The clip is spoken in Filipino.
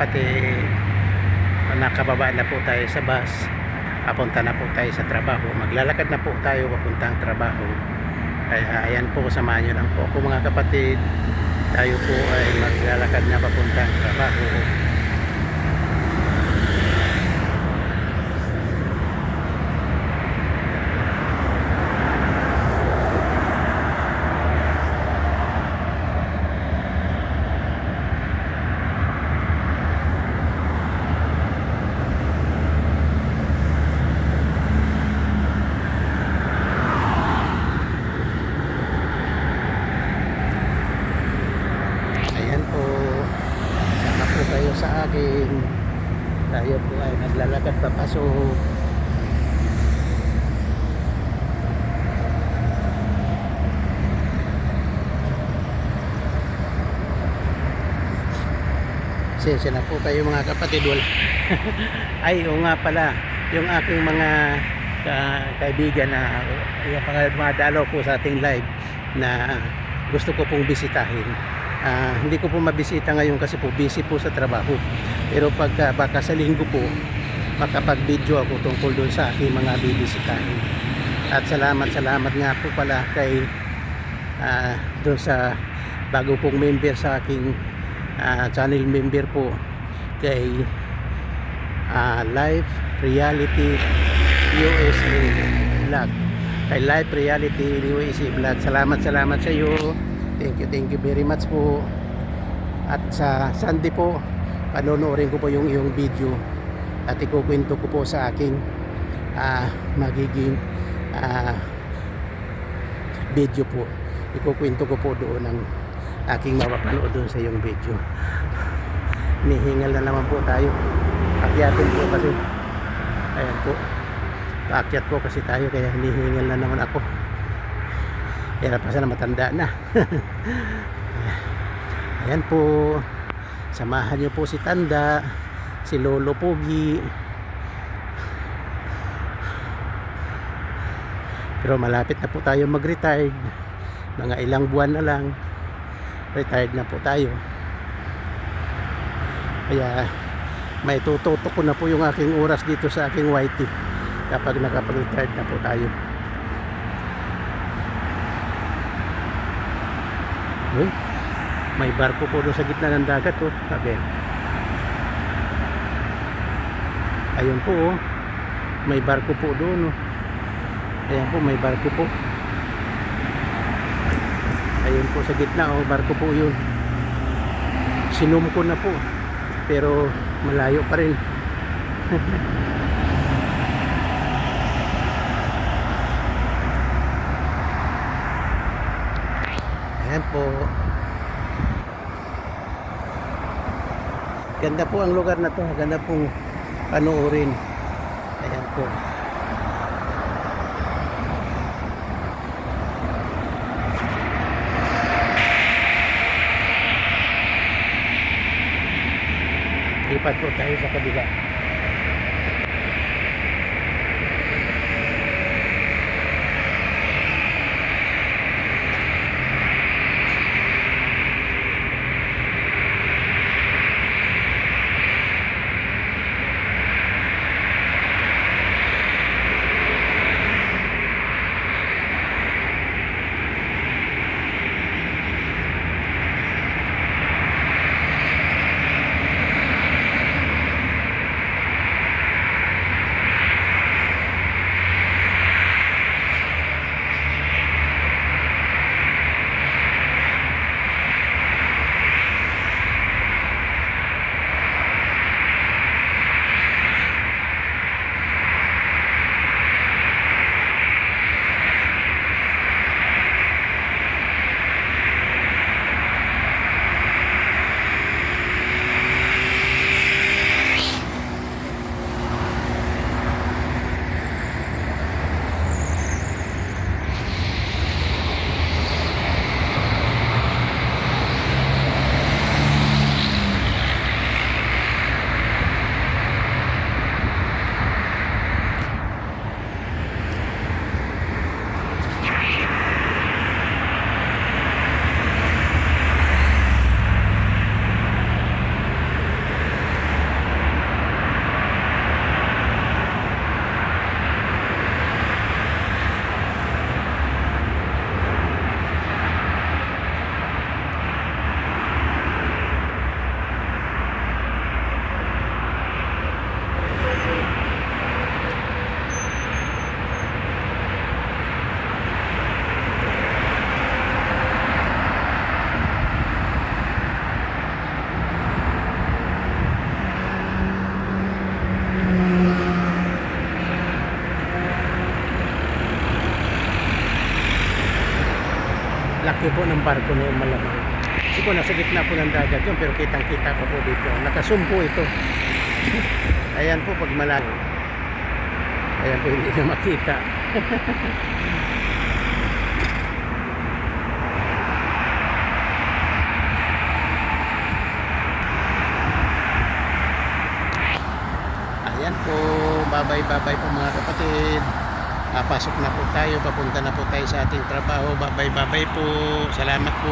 kapatid nakababa na po tayo sa bus papunta na po tayo sa trabaho. Maglalakad na po tayo papuntang trabaho. Kaya ayan po samahan nyo lang po ako mga kapatid. Tayo po ay maglalakad na papuntang trabaho Ayan po. Sama po kayo sa akin. Tayo po ay naglalakad papasok. Sensya na po kayo mga kapatid. Ay, oo nga pala. Yung aking mga ka- kaibigan na yung mga dumadalaw po sa ating live na gusto ko pong bisitahin. Ah, hindi ko po mabisita ngayon kasi po busy po sa trabaho. Pero pagka baka sa linggo po makapag-video ako tungkol doon sa aking mga bibisitahin. At salamat salamat nga po pala kay ah, doon sa bago kong member sa aking ah, channel member po kay ah, Life Reality USA Vlog kay Life Reality USA Vlog salamat salamat sa iyo thank you thank you very much po. At sa Sunday po panonoorin ko po yung iyong video at ikukwento ko po sa aking ah, magiging ah, video po. Ikukwento ko po doon ang aking mapapanood doon sa iyong video. Nihingal na naman po tayo. Akyatin po kasi. Ayan po. Paakyat po kasi tayo kaya hinihingal na naman ako kaya pa sana matanda na. Ayan po. Samahan niyo po si Tanda si Lolo Pogi pero malapit na po tayo mag-retired. Mga ilang buwan na lang. Retired na po tayo. Kaya may tututok ko na po yung aking oras dito sa aking YT kapag nakapag-retired na po tayo Uy, may barko po doon sa gitna ng dagat oh. Sabi. Ayun po oh. May barko po doon oh. Ayan po, may barko po. Ayun po sa gitna oh, barko po yun. Sinum ko na po. Pero malayo pa rin. Ayan po. Ganda po ang lugar na to. Ganda pong panoorin. Ayan po. Lipat po tayo sa kabila. Laki po ng barko na yung malamang. Kasi po nasa gitna po ng dagat yun pero kitang kita ko po dito. Nakasum po ito. Ayan po pag malayo. Ayan po hindi na makita. Ayan po, babay babay po mga kapatid. Ah, pasok na po tayo, papunta na po tayo sa ating trabaho. Babay babay po. Salamat po.